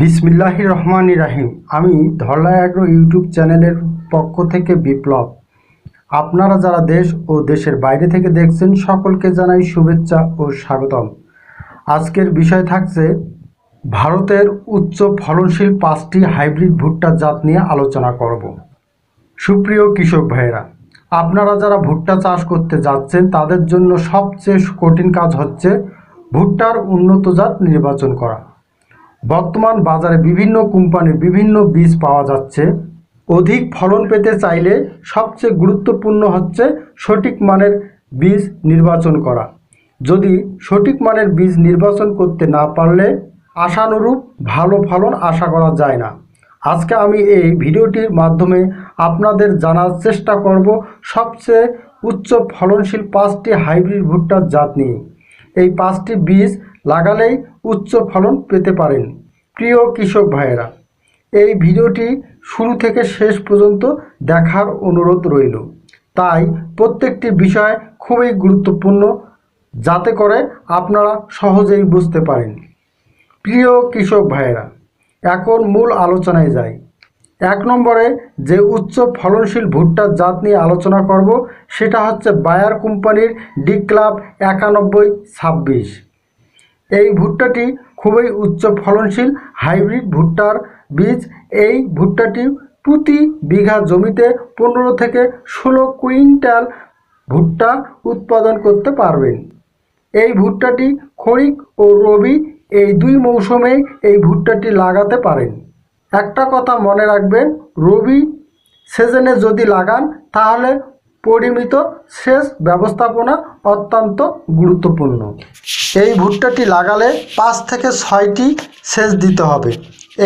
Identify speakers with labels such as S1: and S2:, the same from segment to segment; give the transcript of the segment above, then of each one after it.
S1: বিসমিল্লাহির রহমান রাহিম। আমি Dharla agro YouTube চ্যানেলের পক্ষ থেকে বিপ্লব। আপনারা যারা দেশ ও দেশের বাইরে থেকে দেখছেন, সকলকে জানাই শুভেচ্ছা ও স্বাগতম। আজকের বিষয় থাকছে ভারতের উচ্চ ফলনশীল পাঁচটি হাইব্রিড ভুট্টা জাত নিয়ে আলোচনা করব। সুপ্রিয় কৃষক ভাইয়েরা, আপনারা যারা ভুট্টা চাষ করতে যাচ্ছেন, তাদের জন্য সবচেয়ে কঠিন কাজ হচ্ছে ভুট্টার উন্নত জাত নির্বাচন করা। বর্তমান বাজারে বিভিন্ন কোম্পানির বিভিন্ন বীজ পাওয়া যাচ্ছে। অধিক ফলন পেতে চাইলে সবচেয়ে গুরুত্বপূর্ণ হচ্ছে সঠিক মানের বীজ নির্বাচন করা। যদি সঠিক মানের বীজ নির্বাচন করতে না পারলে আশানুরূপ ভালো ফলন আশা করা যায় না। আজকে আমি এই ভিডিওটির মাধ্যমে আপনাদের জানার চেষ্টা করব সবচেয়ে উচ্চ ফলনশীল পাঁচটি হাইব্রিড ভুট্টার জাত নিয়ে। এই পাঁচটি বীজ লাগালেই উচ্চ ফলন পেতে পারেন। প্রিয় কৃষক ভাইয়েরা, এই ভিডিওটি শুরু থেকে শেষ পর্যন্ত দেখার অনুরোধ রইল। তাই প্রত্যেকটি বিষয় খুবই গুরুত্বপূর্ণ, যাতে করে আপনারা সহজেই বুঝতে পারেন। প্রিয় কৃষক ভাইয়েরা, এখন মূল আলোচনায় যাই। এক নম্বরে যে উচ্চ ফলনশীল ভুট্টার জাত নিয়ে আলোচনা করব, সেটা হচ্ছে বায়ার কোম্পানির ডি ক্লাব একানব্বই ছাব্বিশ। এই ভুট্টাটি খুবই উচ্চ ফলনশীল হাইব্রিড ভুট্টার বীজ। এই ভুট্টাটি প্রতি বিঘা জমিতে পনেরো থেকে ষোলো কুইন্টাল ভুট্টা উৎপাদন করতে পারবেন। এই ভুট্টাটি খরিফ ও রবি এই দুই মৌসুমেই এই ভুট্টাটি লাগাতে পারেন। একটা কথা মনে রাখবেন, রবি সিজনে যদি লাগান, তাহলে পরিমিত সেচ ব্যবস্থাপনা অত্যন্ত গুরুত্বপূর্ণ। এই ভুট্টাটি লাগালে পাঁচ থেকে ছয়টি সেচ দিতে হবে।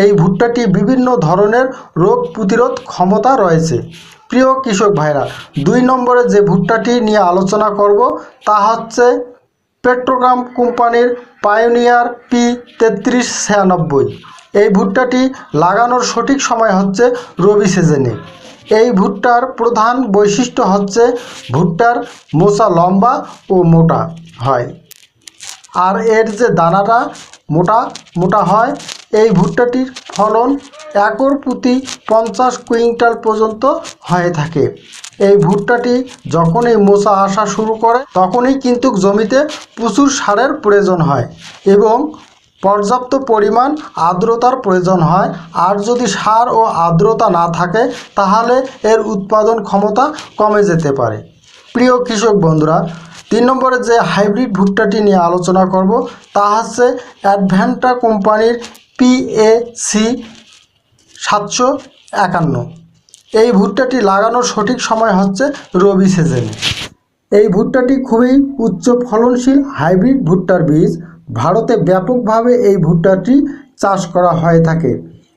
S1: এই ভুট্টাটি বিভিন্ন ধরনের রোগ প্রতিরোধ ক্ষমতা রয়েছে। প্রিয় কৃষক ভাইরা, দুই নম্বরে যে ভুট্টাটি নিয়ে আলোচনা করব, তা হচ্ছে পেট্রোগ্রাম কোম্পানির পায়োনিয়ার পি তেত্রিশ ছিয়ানব্বই। এই ভুট্টাটি লাগানোর সঠিক সময় হচ্ছে রবি সিজনে। এই ভুট্টার প্রধান বৈশিষ্ট্য হচ্ছে ভুট্টার মোচা লম্বা ও মোটা হয়। আর এর যে দানাটা মোটা মোটা হয়, এই ভুট্টাটির ফলন একর প্রতি পঞ্চাশ কুইন্টাল পর্যন্ত হয়ে থাকে। এই ভুট্টাটি যখনই মোচা আসা শুরু করে, তখনই কিন্তু জমিতে প্রচুর সারের প্রয়োজন হয় এবং পর্যাপ্ত পরিমাণ আর্দ্রতার প্রয়োজন হয়। আর যদি সার ও আর্দ্রতা না থাকে, তাহলে এর উৎপাদন ক্ষমতা কমে যেতে পারে। প্রিয় কৃষক বন্ধুরা, তিন নম্বরে যে হাইব্রিড ভুট্টাটি নিয়ে আলোচনা করব, তা হচ্ছে অ্যাডভেন্টা কোম্পানির পিএসি সাতশো একান্ন। এই ভুট্টাটি লাগানোর সঠিক সময় হচ্ছে রবি সিজনে। এই ভুট্টাটি খুবই উচ্চ ফলনশীল হাইব্রিড ভুট্টার বীজ। ভারতে ব্যাপকভাবে এই ভুট্টাটি চাষ করা হয়ে থাকে।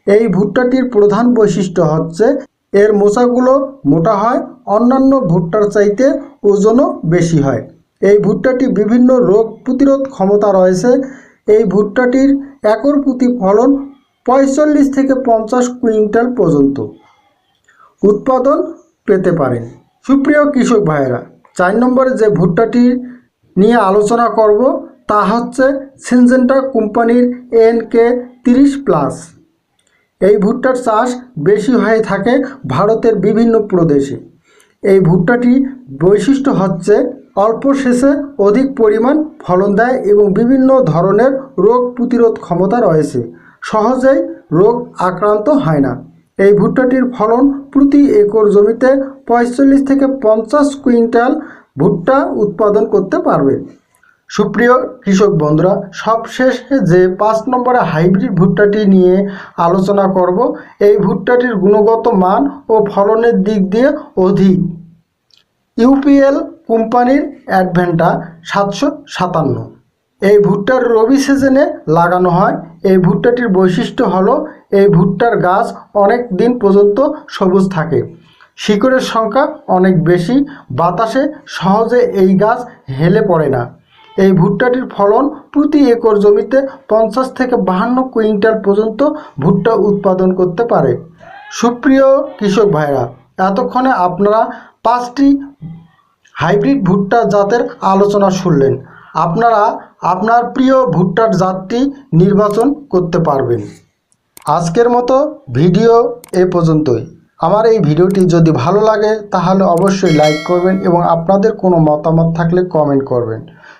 S1: এই ভুট্টাটির প্রধান বৈশিষ্ট্য হচ্ছে, এর মোচাগুলো মোটা হয়, অন্যান্য ভুট্টার চাইতে ওজনও বেশি হয়। এই ভুট্টাটি বিভিন্ন রোগ প্রতিরোধ ক্ষমতা রয়েছে। এই ভুট্টাটির একর প্রতি ফলন পঁয়তাল্লিশ থেকে পঞ্চাশ কুইন্টাল পর্যন্ত উৎপাদন পেতে পারেন সুপ্রিয় কৃষক ভাইয়েরা, চার নম্বরে যে ভুট্টাটি নিয়ে আলোচনা করব তা হচ্ছে সিনজেন্টা কোম্পানির এন কে তিরিশ প্লাস। এই ভুট্টার চাষ বেশি হয়ে থাকে ভারতের বিভিন্ন প্রদেশে। এই ভুট্টাটি বৈশিষ্ট্য হচ্ছে অল্প সেচে অধিক পরিমাণ ফলন দেয় এবং বিভিন্ন ধরনের রোগ প্রতিরোধ ক্ষমতা রয়েছে। সহজেই রোগ আক্রান্ত হয় না। এই ভুট্টাটির ফলন প্রতি একর জমিতে পঁয়তাল্লিশ থেকে পঞ্চাশ কুইন্টাল ভুট্টা উৎপাদন করতে পারবে। সুপ্রিয় কৃষক বন্ধুরা, সবশেষে যে পাঁচ নম্বরে হাইব্রিড ভুট্টাটি নিয়ে আলোচনা করব, এই ভুট্টাটির গুণগত মান ও ফলনের দিক দিয়ে অধিক। ইউপিএল কোম্পানির অ্যাডভেন্টা সাতশো সাতান্ন। এই ভুট্টার রবি সিজনে লাগানো হয়। এই ভুট্টাটির বৈশিষ্ট্য হলো, এই ভুট্টার গাছ অনেক দিন পর্যন্ত সবুজ থাকে। শিকড়ের সংখ্যা অনেক বেশি। বাতাসে সহজে এই গাছ হেলে পড়ে না। এই ভুট্টাটির ফলন প্রতি একর জমিতে পঞ্চাশ থেকে বাহান্ন কুইন্টাল পর্যন্ত ভুট্টা উৎপাদন করতে পারে। সুপ্রিয় কৃষক ভাইরা, এতক্ষণে আপনারা পাঁচটি হাইব্রিড ভুট্টা জাতের আলোচনা শুনলেন। আপনারা আপনার প্রিয় ভুট্টার জাতটি নির্বাচন করতে পারবেন। আজকের মতো ভিডিও এ পর্যন্তই। আমার এই ভিডিওটি যদি ভালো লাগে, তাহলে অবশ্যই লাইক করবেন এবং আপনাদের কোনো মতামত থাকলে কমেন্ট করবেন।